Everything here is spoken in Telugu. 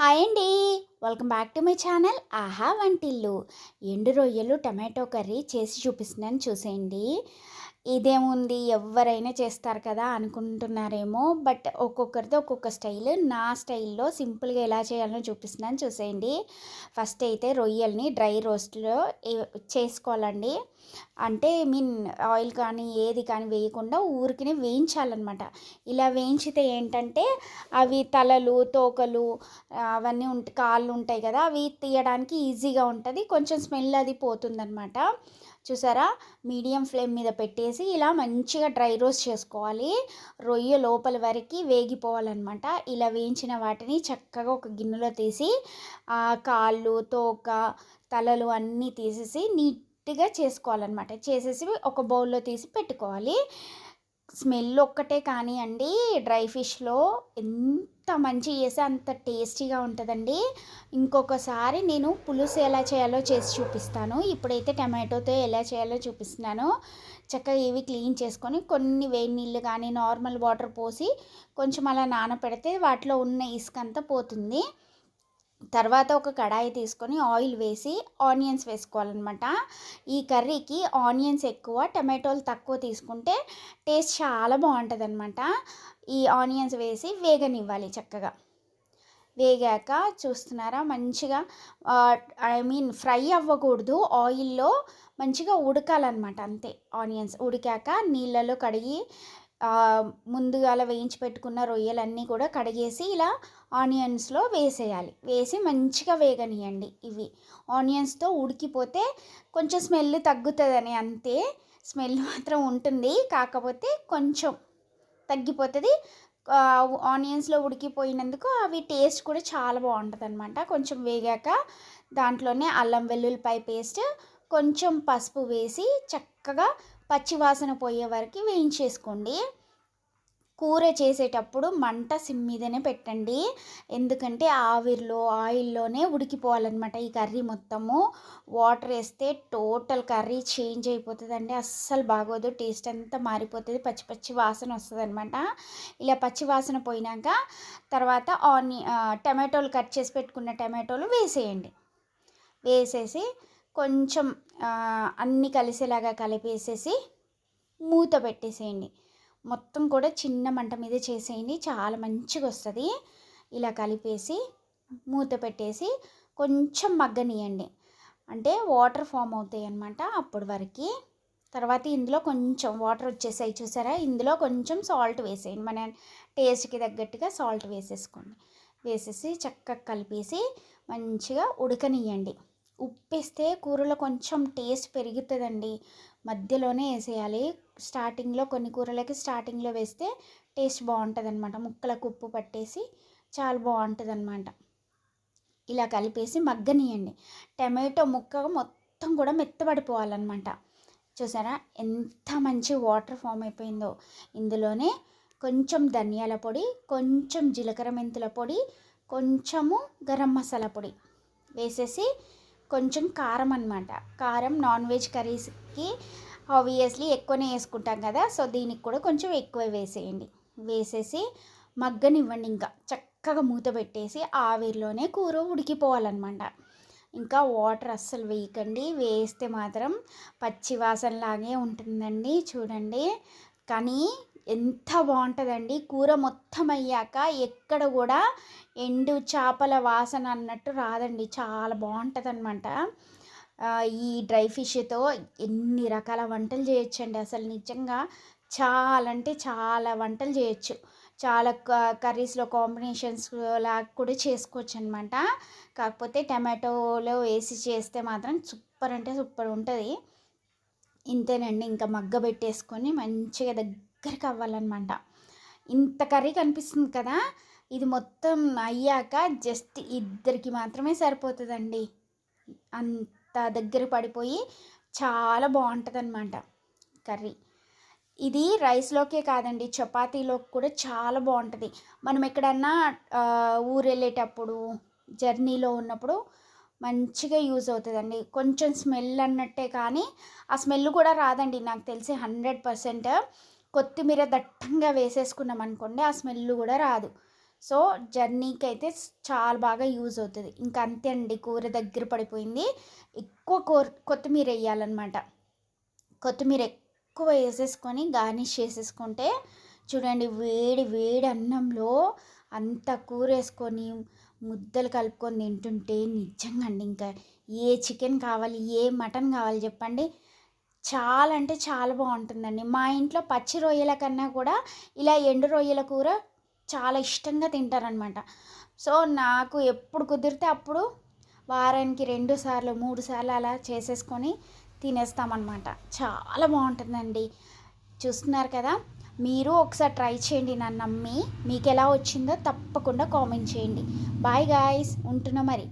హాయ్ అండి. Welcome back to my channel Aha Vantillu. ఎండు రొయ్యలు టమాటో కర్రీ చేసి చూపిస్తున్నాను చూసేయండి. ఇదేముంది ఎవరైనా చేస్తారు కదా అనుకుంటున్నారేమో. బట్ ఒక్కొక్కరిది ఒక్కొక్క స్టైల్. నా స్టైల్లో సింపుల్గా ఎలా చేయాలో చూపిస్తున్నాను. చూసేయండి. ఫస్ట్ అయితే రొయ్యల్ని డ్రై రోస్ట్లో చేసుకోవాలండి. అంటే మీన్ ఆయిల్ కానీ ఏది కానీ వేయకుండా ఊరికినే వేయించాలన్నమాట. ఇలా వేయించితే ఏంటంటే అవి తలలు తోకలు అవన్నీ ఉంట కాళ్ళు ఉంటాయి కదా అవి తీయడానికి ఈజీగా ఉంటుంది. కొంచెం స్మెల్ అది పోతుందన్నమాట. చూసారా? మీడియం ఫ్లేమ్ మీద పెట్టేసి ఇలా మంచిగా డ్రై రోస్ట్ చేసుకోవాలి. రొయ్య లోపల వరకు వేగిపోవాలన్నమాట. ఇలా వేయించిన వాటిని చక్కగా ఒక గిన్నెలో తీసి కాళ్ళు తోక తలలు అన్నీ తీసేసి నీట్గా చేసుకోవాలన్నమాట. చేసేసి ఒక బౌల్లో తీసి పెట్టుకోవాలి. స్మెల్ ఒక్కటే కానీ అండి డ్రై ఫిష్లో ఎంత మంచి చేస్తే అంత టేస్టీగా ఉంటుందండి. ఇంకొకసారి నేను పులుసు ఎలా చేయాలో చేసి చూపిస్తాను. ఇప్పుడైతే టమాటోతో ఎలా చేయాలో చూపిస్తున్నాను. చక్కగా ఇవి క్లీన్ చేసుకొని కొన్ని వేడి నీళ్ళు కానీ నార్మల్ వాటర్ పోసి కొంచెం అలా నానపెడితే వాటిలో ఉన్న ఇసుక అంతా పోతుంది. తర్వాత ఒక కడాయి తీసుకొని ఆయిల్ వేసి ఆనియన్స్ వేసుకోవాలన్నమాట. ఈ కర్రీకి ఆనియన్స్ ఎక్కువ టమాటోలు తక్కువ తీసుకుంటే టేస్ట్ చాలా బాగుంటుంది అనమాట ఈ ఆనియన్స్ వేసి వేగనివ్వాలి చక్కగా. వేగాక చూస్తున్నారా మంచిగా ఐ మీన్ ఫ్రై అవ్వకూడదు. ఆయిల్లో మంచిగా ఉడకాలన్నమాట అంతే. ఆనియన్స్ ఉడికాక నీళ్ళలో కడిగి ముందుగా వేయించి పెట్టుకున్న రొయ్యలన్నీ కూడా కడిగేసి ఇలా ఆనియన్స్లో వేసేయాలి. వేసి మంచిగా వేగనియండి ఇవి. ఆనియన్స్తో ఉడికిపోతే కొంచెం స్మెల్ తగ్గుతుందని అంతే. స్మెల్ మాత్రం ఉంటుంది. కాకపోతే కొంచెం తగ్గిపోతుంది. ఆనియన్స్లో ఉడికిపోయినందుకు అవి టేస్ట్ కూడా చాలా బాగుంటుంది అనమాట కొంచెం వేగాక దాంట్లోనే అల్లం వెల్లుల్లిపాయ పేస్ట్ కొంచెం పసుపు వేసి చక్కగా పచ్చివాసన పోయే వరకు వేయించేసుకోండి. కూర చేసేటప్పుడు మంట సిమ్ మీదనే పెట్టండి. ఎందుకంటే ఆవిరిలో ఆయిల్లోనే ఉడికిపోవాలన్నమాట ఈ కర్రీ మొత్తము. వాటర్ వేస్తే టోటల్ కర్రీ చేంజ్ అయిపోతుందండి. అస్సలు బాగోదు. టేస్ట్ అంతా మారిపోతుంది. పచ్చి పచ్చి వాసన వస్తుంది అనమాట ఇలా పచ్చి వాసన పోయినాక తర్వాత ఆని టమాటోలు కట్ చేసి పెట్టుకున్న టమాటోలు వేసేయండి. వేసేసి కొంచెం అన్నీ కలిసేలాగా కలిపేసేసి మూత పెట్టేసేయండి. మొత్తం కూడా చిన్న మంట మీద చేసేయండి. చాలా మంచిగా వస్తుంది ఇలా కలిపేసి మూత పెట్టేసి కొంచెం మగ్గనియండి. అంటే వాటర్ ఫామ్ అవుతాయి అన్నమాట అప్పటి వరకు. తర్వాత ఇందులో కొంచెం వాటర్ వచ్చేసాయి చూసారా? ఇందులో కొంచెం సాల్ట్ వేసేయండి. మన టేస్ట్కి తగ్గట్టుగా సాల్ట్ వేసేసుకోండి. వేసేసి చక్కగా కలిపేసి మంచిగా ఉడకనియండి. ఉప్పేస్తే కూరలో కొంచెం టేస్ట్ పెరుగుతుందండి. మధ్యలోనే వేసేయాలి. స్టార్టింగ్లో కొన్ని కూరలకి స్టార్టింగ్లో వేస్తే టేస్ట్ బాగుంటుంది అనమాట ముక్కలకు ఉప్పు పట్టేసి చాలా బాగుంటుంది అనమాట ఇలా కలిపేసి మగ్గనియండి. టమాటో ముక్క మొత్తం కూడా మెత్తబడిపోవాలన్నమాట. చూసారా? ఎంత మంచి వాటర్ ఫామ్ అయిపోయిందో. ఇందులోనే కొంచెం ధనియాల పొడి కొంచెం జీలకర్ర మెంతుల పొడి కొంచెము గరం మసాలా పొడి వేసేసి కొంచెం కారం అనమాట కారం నాన్ వెజ్ కర్రీస్కి ఆబ్వియస్లీ ఎక్కువనే వేసుకుంటాం కదా సో దీనికి కూడా కొంచెం ఎక్కువ వేసేయండి. వేసేసి మగ్గనివ్వండి ఇంకా. చక్కగా మూత పెట్టేసి ఆవిరిలోనే కూర ఉడికిపోవాలన్నమాట. ఇంకా వాటర్ అస్సలు వేయకండి. వేస్తే మాత్రం పచ్చి వాసనలాగే ఉంటుందండి చూడండి. కానీ ఎంత బాగుంటుందండి. కూర మొత్తం అయ్యాక ఎక్కడ కూడా ఎండు చేపల వాసన అన్నట్టు రాదండి. చాలా బాగుంటుంది అనమాట ఈ డ్రై ఫిష్తో ఎన్ని రకాల వంటలు చేయొచ్చండి. అసలు నిజంగా చాలా అంటే చాలా వంటలు చేయొచ్చు. చాలా కర్రీస్లో కాంబినేషన్స్ లాగా కూడా చేసుకోవచ్చు అనమాట కాకపోతే టమాటోలో వేసి చేస్తే మాత్రం సూపర్ అంటే సూపర్ ఉంటుంది. ఇంతేనండి. ఇంకా మగ్గ పెట్టేసుకొని మంచిగా దగ్గర దగ్గరికి అవ్వాలన్నమాట. ఇంత కర్రీ కనిపిస్తుంది కదా ఇది మొత్తం అయ్యాక జస్ట్ ఇద్దరికి మాత్రమే సరిపోతుందండి. అంత దగ్గర పడిపోయి చాలా బాగుంటుంది అనమాట కర్రీ. ఇది రైస్లోకే కాదండి చపాతీలోకి కూడా చాలా బాగుంటుంది. మనం ఎక్కడన్నా ఊరు వెళ్ళేటప్పుడు జర్నీలో ఉన్నప్పుడు మంచిగా యూజ్ అవుతుందండి. కొంచెం స్మెల్ అన్నట్టే కానీ ఆ స్మెల్ కూడా రాదండి. నాకు తెలిసి హండ్రెడ్ పర్సెంట్ కొత్తిమీర దట్టంగా వేసేసుకున్నాం అనుకోండి ఆ స్మెల్ కూడా రాదు. సో జర్నీకి అయితే చాలా బాగా యూజ్ అవుతుంది. ఇంకా అంతే అండి కూర దగ్గర పడిపోయింది. ఎక్కువ కూర కొత్తిమీర వేయాలన్నమాట. కొత్తిమీర ఎక్కువ వేసేసుకొని గార్నిష్ చేసేసుకుంటే చూడండి వేడి వేడి అన్నంలో అంత కూర వేసుకొని ముద్దలు కలుపుకొని తింటుంటే నిజంగా అండి ఇంకా ఏ చికెన్ కావాలి ఏ మటన్ కావాలి చెప్పండి. చాలా అంటే చాలా బాగుంటుందండి. మా ఇంట్లో పచ్చి రొయ్యల కన్నా కూడా ఇలా ఎండు రొయ్యల కూర చాలా ఇష్టంగా తింటారనమాట సో నాకు ఎప్పుడు కుదిరితే అప్పుడు వారానికి రెండు సార్లు మూడు సార్లు అలా చేసేసుకొని తినేస్తామన్నమాట. చాలా బాగుంటుందండి. చూస్తున్నారు కదా మీరు ఒకసారి ట్రై చేయండి నన్ను నమ్మి. మీకు ఎలా వచ్చిందో తప్పకుండా కామెంట్ చేయండి. బాయ్ గాయస్ ఉంటున్నా మరి.